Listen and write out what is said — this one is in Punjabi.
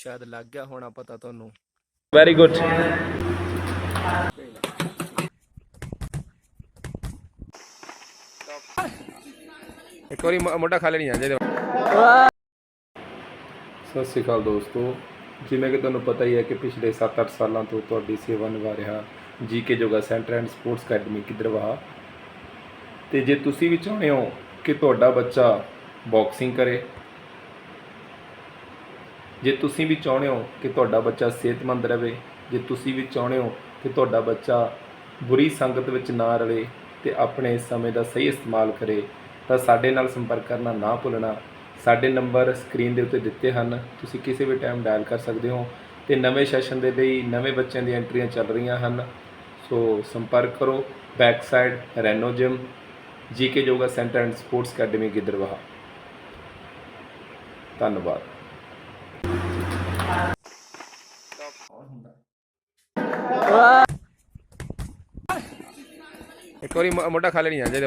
ਸ਼ਾਇਦ ਲੱਗ ਗਿਆ ਹੋਣਾ ਪਤਾ ਤੁਹਾਨੂੰ। ਵੈਰੀ ਗੁੱਡ ਇੱਕ ਵਾਰੀ ਮੋ- ਮੋਢਾ ਖਾਲੀ ਨਹੀਂ ਜਾਂਦੇ ਸਤਿ ਸ਼੍ਰੀ ਅਕਾਲ ਦੋਸਤੋ। ਜਿਵੇਂ ਕਿ ਤੁਹਾਨੂੰ ਪਤਾ ਹੀ ਹੈ ਕਿ ਪਿਛਲੇ 7-8 ਸਾਲਾਂ ਤੋਂ ਤੁਹਾਡੀ ਸੇਵਾ ਨਿਭਾ ਰਿਹਾ GK yoga centre and sports academy Kidarwaha ਤੇ ਜੇ ਤੁਸੀਂ ਵੀ ਚਾਹੁੰਦੇ ਹੋ ਕਿ ਤੁਹਾਡਾ ਬੱਚਾ ਬਾਕਸਿੰਗ ਕਰੇ ਜੇ ਤੁਸੀਂ ਵੀ ਚਾਹੁੰਦੇ ਹੋ ਕਿ ਤੁਹਾਡਾ ਬੱਚਾ ਸਿਹਤਮੰਦ ਰਹੇ, ਜੇ ਤੁਸੀਂ ਵੀ ਚਾਹੁੰਦੇ ਹੋ ਕਿ ਤੁਹਾਡਾ ਬੱਚਾ ਬੁਰੀ ਸੰਗਤ ਵਿੱਚ ਨਾ ਰਵੇ ਤੇ ਆਪਣੇ ਸਮੇਂ ਦਾ ਸਹੀ ਇਸਤੇਮਾਲ ਕਰੇ, ਤਾਂ ਸਾਡੇ ਨਾਲ ਸੰਪਰਕ ਕਰਨਾ ਨਾ ਭੁੱਲਣਾ। ਸਾਡੇ ਨੰਬਰ ਸਕਰੀਨ ਦੇ ਉੱਤੇ ਦਿੱਤੇ ਹਨ। ਤੁਸੀਂ ਕਿਸੇ ਵੀ ਟਾਈਮ ਡਾਇਲ ਕਰ ਸਕਦੇ ਹੋ ਤੇ ਨਵੇਂ ਸੈਸ਼ਨ ਦੇ ਲਈ ਨਵੇਂ ਬੱਚਿਆਂ ਦੀਆਂ ਐਂਟਰੀਆਂ ਚੱਲ ਰਹੀਆਂ ਹਨ। ਸੋ ਸੰਪਰਕ ਕਰੋ। Back side Reno gym GK yoga centre and sports academy Giddarbaha. ਧੰਨਵਾਦ। ਇੱਕ ਵਾਰੀ ਮੋਢਾ ਮੋਢਾ ਖਾਲੀ ਆ ਜੇ